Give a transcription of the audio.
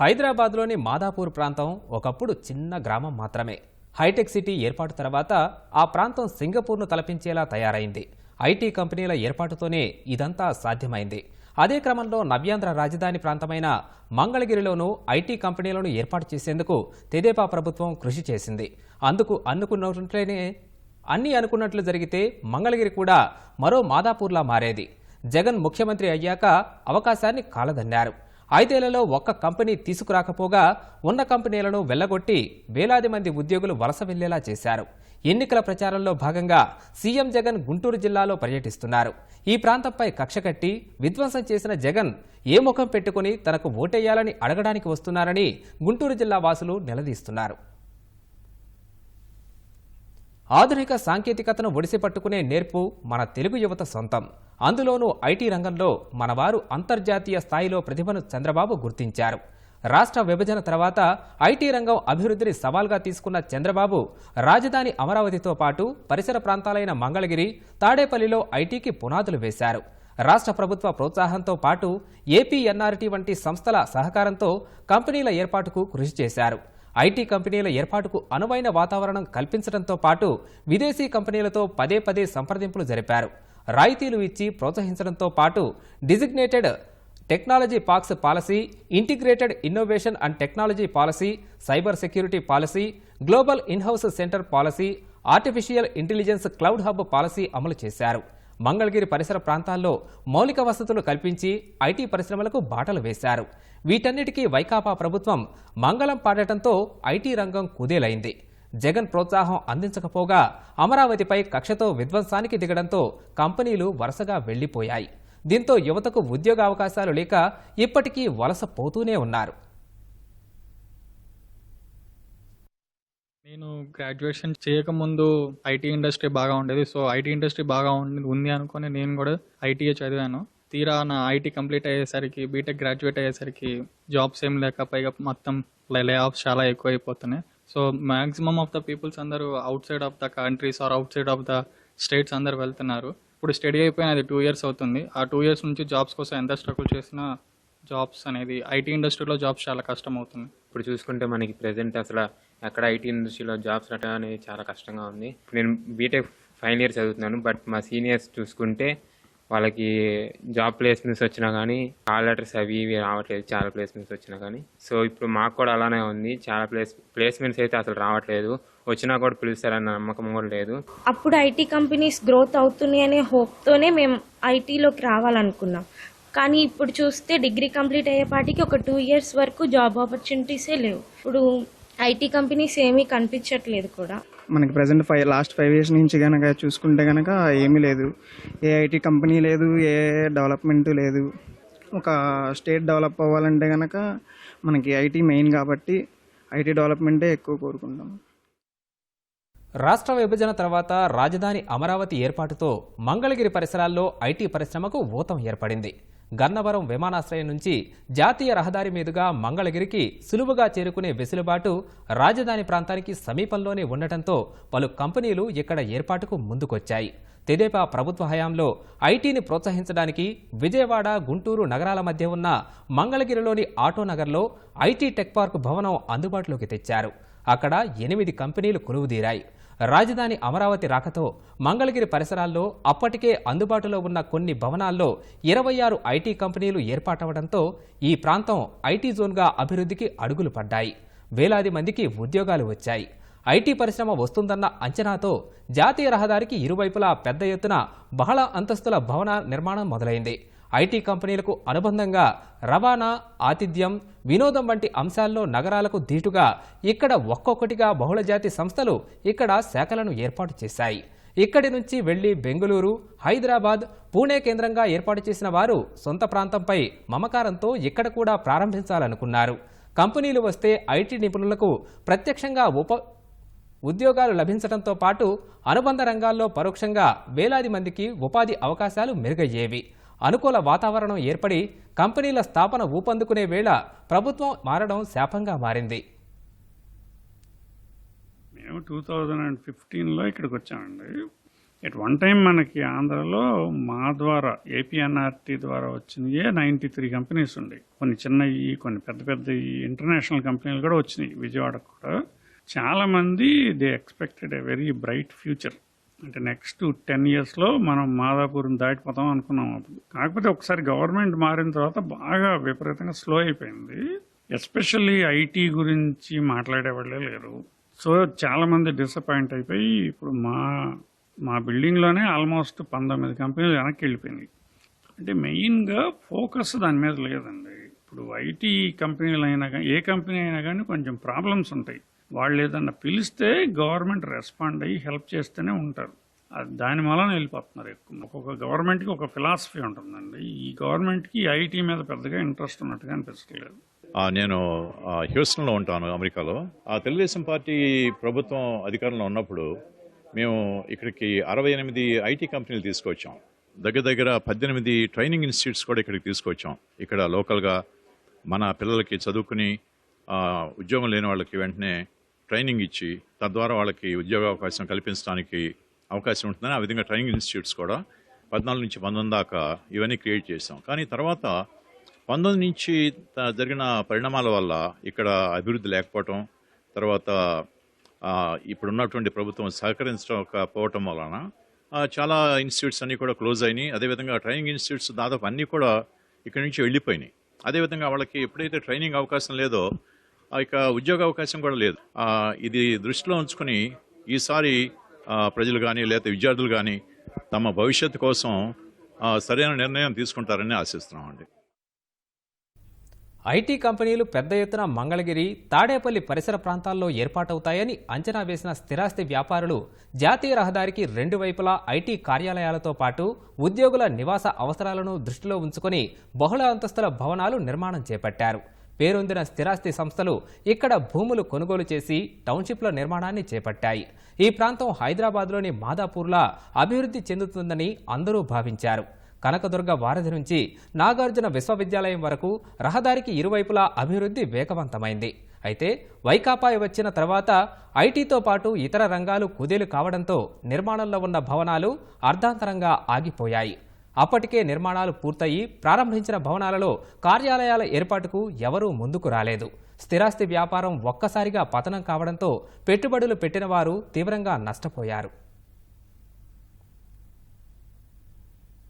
హైదరాబాద్లోని మాదాపూర్ ప్రాంతం ఒకప్పుడు చిన్న గ్రామం మాత్రమే. హైటెక్ సిటీ ఏర్పాటు తర్వాత ఆ ప్రాంతం సింగపూర్ను తలపించేలా తయారైంది. ఐటీ కంపెనీల ఏర్పాటుతోనే ఇదంతా సాధ్యమైంది. అదే క్రమంలో నవ్యాంధ్ర రాజధాని ప్రాంతమైన మంగళగిరిలోనూ ఐటీ కంపెనీలను ఏర్పాటు చేసేందుకు తెదేపా ప్రభుత్వం కృషి చేసింది. అందుకు అనుకున్నట్లనే అన్నీ అనుకున్నట్లు జరిగితే మంగళగిరి కూడా మరో మాదాపూర్లా మారేది. జగన్ ముఖ్యమంత్రి అయ్యాక అవకాశాన్ని కాలదన్నారు ఐదేళ్ళలో ఒక్క కంపెనీ తీసుకురాకపోగా ఉన్న కంపెనీలను వెళ్ళగొట్టి వేలాది మంది ఉద్యోగులు వలస వెళ్ళేలా చేశారు. ఎన్నికల ప్రచారంలో భాగంగా సీఎం జగన్ గుంటూరు జిల్లాలో పర్యటిస్తున్నారు. ఈ ప్రాంతంపై కక్ష కట్టి విధ్వంసం చేసిన జగన్ ఏ ముఖం పెట్టుకుని తనకు ఓటేయాలని అడగడానికి వస్తున్నారని గుంటూరు జిల్లా వాసులు నిలదీస్తున్నారు. ఆధునిక సాంకేతికతను ఒడిసి పట్టుకునే నేర్పు మన తెలుగు యువత సొంతం. అందులోనూ ఐటీ రంగంలో మనవారు అంతర్జాతీయ స్థాయిలో ప్రతిభను చంద్రబాబు గుర్తించారు. రాష్ట్ర విభజన తర్వాత ఐటీ రంగం అభివృద్ధిని సవాల్గా తీసుకున్న చంద్రబాబు రాజధాని అమరావతితో పాటు పరిసర ప్రాంతాలైన మంగళగిరి తాడేపల్లిలో ఐటీకి పునాదులు వేశారు. రాష్ట్ర ప్రభుత్వ ప్రోత్సాహంతో పాటు ఏపీఎన్ఆర్టీ వంటి సంస్థల సహకారంతో కంపెనీల ఏర్పాటుకు కృషి చేశారు. ఐటీ కంపెనీల ఏర్పాటుకు అనువైన వాతావరణం కల్పించడంతో పాటు విదేశీ కంపెనీలతో పదే పదే సంప్రదింపులు జరిపారు. రాయితీలు ఇచ్చి ప్రోత్సహించడంతో పాటు designated technology parks policy integrated innovation and technology policy cyber security policy global in house centre policy artificial intelligence cloud hub policy అమలు చేశారు. మంగళగిరి పరిసర ప్రాంతాల్లో మౌలిక వసతులు కల్పించి ఐటీ పరిశ్రమలకు బాటలు వేశారు. వీటన్నిటికీ వైకాపా ప్రభుత్వం మంగళం పాడటంతో ఐటీ రంగం కుదేలైంది. జగన్ ప్రోత్సాహం అందించకపోగా అమరావతిపై కక్షతో విధ్వంసానికి దిగడంతో కంపెనీలు వరుసగా వెళ్ళిపోయాయి. దీంతో యువతకు ఉద్యోగ అవకాశాలు లేక ఇప్పటికీ వలస పోతూనే ఉన్నారు. నేను గ్రాడ్యుయేషన్ చేయకముందు ఐటీ ఇండస్ట్రీ బాగా ఉండేది. సో ఐటీ ఇండస్ట్రీ బాగా ఉంది ఉంది అనుకొని నేను కూడా ఐటీఏ చదివాను. తీరా నా ఐటీ కంప్లీట్ అయ్యేసరికి బీటెక్ గ్రాడ్యుయేట్ అయ్యేసరికి జాబ్స్ ఏం లేక పైగా మొత్తం లే ఆఫ్స్ చాలా ఎక్కువ అయిపోతున్నాయి so maximum of the peoples అందరూ outside of the countries or outside of the states అందరు వెళ్తున్నారు. ఇప్పుడు స్టడీ అయిపోయిన అది టూ ఇయర్స్ అవుతుంది. ఆ టూ ఇయర్స్ నుంచి జాబ్స్ కోసం ఎంత స్ట్రగుల్ చేసినా జాబ్స్ అనేది ఐటీ ఇండస్ట్రీలో జాబ్స్ చాలా కష్టం అవుతుంది ఇప్పుడు చూసుకుంటే మనకి ప్రెసెంట్ అసలు ఎక్కడ ఐటీ ఇండస్ట్రీలో జాబ్స్ రావడం అనేది చాలా కష్టంగా ఉంది. నేను బీటెక్ ఫైనల్ ఇయర్ చదువుతున్నాను బట్ మా సీనియర్స్ చూసుకుంటే వాళ్ళకి జాబ్ ప్లేస్మెంట్స్ వచ్చినా కానీ కాల్ లెటర్స్ అవి ఇవి రావట్లేదు చాలా ప్లేస్మెంట్స్ వచ్చినా కానీ. సో ఇప్పుడు మాకు కూడా అలానే ఉంది. చాలా ప్లేస్ ప్లేస్మెంట్స్ అయితే అసలు రావట్లేదు. వచ్చినా కూడా పిలుస్తారన్న నమ్మకం కూడా లేదు. అప్పుడు ఐటీ కంపెనీస్ గ్రోత్ అవుతున్నాయి అనే హోప్తోనే మేము ఐటీలోకి రావాలనుకున్నాం. కానీ ఇప్పుడు చూస్తే డిగ్రీ కంప్లీట్ అయ్యేపాటికి ఒక టూ ఇయర్స్ వరకు జాబ్ ఆపర్చునిటీసే లేవు. ఇప్పుడు ఐటీ కంపెనీస్ ఏమీ కనిపించట్లేదు కూడా. మనకి present five last five years నుంచి కనుక చూసుకుంటే కనుక ఏమీ లేదు. ఏ ఐటీ కంపెనీ లేదు ఏ డెవలప్మెంట్ లేదు. ఒక స్టేట్ డెవలప్ అవ్వాలంటే కనుక మనకి ఐటీ మెయిన్ కాబట్టి ఐటీ డెవలప్మెంటే ఎక్కువ కోరుకుంటాం. రాష్ట్ర విభజన తర్వాత రాజధాని అమరావతి ఏర్పాటుతో మంగళగిరి పరిసరాల్లో ఐటీ పరిశ్రమకు ఊతం ఏర్పడింది. గన్నవరం విమానాశ్రయం నుంచి జాతీయ రహదారి మీదుగా మంగళగిరికి సులువుగా చేరుకునే వెసులుబాటు రాజధాని ప్రాంతానికి సమీపంలోనే ఉండటంతో పలు కంపెనీలు ఇక్కడ ఏర్పాటుకు ముందుకొచ్చాయి. తెదేపా ప్రభుత్వ హయాంలో ఐటీని ప్రోత్సహించడానికి విజయవాడ గుంటూరు నగరాల మధ్య ఉన్న మంగళగిరిలోని ఆటో నగర్లో ఐటీ టెక్ పార్క్ భవనం అందుబాటులోకి తెచ్చారు. అక్కడ ఎనిమిది కంపెనీలు కొలువుదీరాయి. రాజధాని అమరావతి రాకతో మంగళగిరి పరిసరాల్లో అప్పటికే అందుబాటులో ఉన్న కొన్ని భవనాల్లో ఇరవై ఆరు ఐటీ కంపెనీలు ఏర్పాటవడంతో ఈ ప్రాంతం ఐటీ జోన్గా అభివృద్ధికి అడుగులు పడ్డాయి. వేలాది మందికి ఉద్యోగాలు వచ్చాయి. ఐటీ పరిశ్రమ వస్తుందన్న అంచనాతో జాతీయ రహదారికి ఇరువైపులా పెద్ద ఎత్తున బహళ అంతస్తుల భవన నిర్మాణం మొదలైంది. ఐటీ కంపెనీలకు అనుబంధంగా రవాణా ఆతిథ్యం వినోదం వంటి అంశాల్లో నగరాలకు ధీటుగా ఇక్కడ ఒక్కొక్కటిగా బహుళజాతి సంస్థలు ఇక్కడ శాఖలను ఏర్పాటు చేశాయి. ఇక్కడి నుంచి వెళ్ళి బెంగళూరు హైదరాబాద్ పూణే కేంద్రంగా ఏర్పాటు చేసిన వారు సొంత ప్రాంతంపై మమకారంతో ఇక్కడ కూడా ప్రారంభించాలనుకున్నారు. కంపెనీలు వస్తే ఐటీ నిపుణులకు ప్రత్యక్షంగా ఉప ఉద్యోగాలు లభించడంతో పాటు అనుబంధ రంగాల్లో పరోక్షంగా వేలాది మందికి ఉపాధి అవకాశాలు మెరుగయ్యేవి. అనుకూల వాతావరణం ఏర్పడి కంపెనీల స్థాపన ఊపందుకునే వేళ ప్రభుత్వం మారడం శాపంగా మారింది. మేము టూ థౌజండ్ అండ్ ఫిఫ్టీన్లో ఇక్కడికి వచ్చామండి. ఎట్ వన్ టైం మనకి ఆంధ్రలో మా ద్వారా ఏపీఎన్ఆర్టీ ద్వారా వచ్చినయే నైంటీ త్రీ కంపెనీస్ ఉండేవి కొన్ని చిన్నవి కొన్ని పెద్ద పెద్ద ఇంటర్నేషనల్ కంపెనీలు కూడా వచ్చినాయి విజయవాడకు కూడా. చాలామంది they expected a very bright future అంటే నెక్స్ట్ టెన్ ఇయర్స్లో మనం మాదాపూర్ని దాటిపోతాం అనుకున్నాం అప్పుడు. కాకపోతే ఒకసారి గవర్నమెంట్ మారిన తర్వాత బాగా విపరీతంగా స్లో అయిపోయింది. ఎస్పెషల్లీ ఐటీ గురించి మాట్లాడే వాళ్ళే లేరు. సో చాలామంది డిసప్పాయింట్ అయిపోయి ఇప్పుడు మా మా బిల్డింగ్లోనే ఆల్మోస్ట్ పంతొమ్మిది కంపెనీలు వెనక్కి వెళ్ళిపోయినాయి. అంటే మెయిన్గా ఫోకస్ దాని మీద లేదండి. ఇప్పుడు ఐటీ కంపెనీలు అయినా కానీ ఏ కంపెనీ అయినా కానీ కొంచెం ప్రాబ్లమ్స్ ఉంటాయి. వాళ్ళు ఏదన్నా పిలిస్తే గవర్నమెంట్ రెస్పాండ్ అయ్యి హెల్ప్ చేస్తూనే ఉంటారు. అది దాని వలన వెళ్ళిపోతున్నారు ఎక్కువ. ఒక్కొక్క గవర్నమెంట్కి ఒక ఫిలాసఫీ ఉంటుందండి. ఈ గవర్నమెంట్కి ఐటీ మీద పెద్దగా ఇంట్రెస్ట్ ఉన్నట్టుగా అనిపించట్లేదు. నేను హ్యూస్టన్లో ఉంటాను అమెరికాలో. ఆ తెలుగుదేశం పార్టీ ప్రభుత్వం అధికారంలో ఉన్నప్పుడు మేము ఇక్కడికి అరవై ఎనిమిది ఐటీ కంపెనీలు తీసుకొచ్చాం. దగ్గర దగ్గర పద్దెనిమిది ట్రైనింగ్ ఇన్స్టిట్యూట్స్ కూడా ఇక్కడికి తీసుకొచ్చాం. ఇక్కడ లోకల్గా మన పిల్లలకి చదువుకుని ఉద్యోగం లేని వాళ్ళకి వెంటనే ట్రైనింగ్ ఇచ్చి తద్వారా వాళ్ళకి ఉద్యోగ అవకాశం కల్పించడానికి అవకాశం ఉంటుందని ఆ విధంగా ట్రైనింగ్ ఇన్స్టిట్యూట్స్ కూడా పద్నాలుగు నుంచి పంతొమ్మిది దాకా ఇవన్నీ క్రియేట్ చేసాం కానీ తర్వాత పంతొమ్మిది నుంచి జరిగిన పరిణామాల వల్ల ఇక్కడ అభివృద్ధి లేకపోవటం తర్వాత ఇప్పుడున్నటువంటి ప్రభుత్వం సహకరించకపోవటం వలన చాలా ఇన్స్టిట్యూట్స్ అన్నీ కూడా క్లోజ్ అయినాయి. అదేవిధంగా ట్రైనింగ్ ఇన్స్టిట్యూట్స్ దాదాపు అన్నీ కూడా ఇక్కడి నుంచి వెళ్ళిపోయినాయి. అదేవిధంగా వాళ్ళకి ఎప్పుడైతే ట్రైనింగ్ అవకాశం లేదో ఆ, యొక్క ఉద్యోగ అవకాశం కూడా లేదు. ఇది దృష్టిలో ఉంచుకుని ఈసారి ప్రజలు కానీ లేదా విద్యార్థులు కానీ తమ భవిష్యత్తు కోసం సరైన నిర్ణయం తీసుకుంటారని ఆశిస్తున్నామండి. ఐటీ కంపెనీలు పెద్ద ఎత్తున మంగళగిరి తాడేపల్లి పరిసర ప్రాంతాల్లో ఏర్పాటవుతాయని అంచనా వేసిన స్థిరాస్తి వ్యాపారులు జాతీయ రహదారికి రెండు వైపులా ఐటీ కార్యాలయాలతో పాటు ఉద్యోగుల నివాస అవసరాలను దృష్టిలో ఉంచుకొని బహుళ అంతస్తుల భవనాలు నిర్మాణం చేపట్టారు. పేరొందిన స్థిరాస్తి సంస్థలు ఇక్కడ భూములు కొనుగోలు చేసి టౌన్షిప్ల నిర్మాణాన్ని చేపట్టాయి. ఈ ప్రాంతం హైదరాబాద్లోని మాదాపూర్లా అభివృద్ధి చెందుతుందని అందరూ భావించారు. కనకదుర్గ వారధి నుంచి నాగార్జున విశ్వవిద్యాలయం వరకు రహదారికి ఇరువైపులా అభివృద్ధి వేగవంతమైంది. అయితే వైకాపా వచ్చిన తర్వాత ఐటీతో పాటు ఇతర రంగాలు కుదేలు కావడంతో నిర్మాణంలో ఉన్న భవనాలు అర్ధాంతరంగా ఆగిపోయాయి. అప్పటికే నిర్మాణాలు పూర్తయి ప్రారంభించిన భవనాలలో కార్యాలయాల ఏర్పాటుకు ఎవరూ ముందుకు రాలేదు. స్థిరాస్తి వ్యాపారం ఒక్కసారిగా పతనం కావడంతో పెట్టుబడులు పెట్టిన వారు తీవ్రంగా నష్టపోయారు.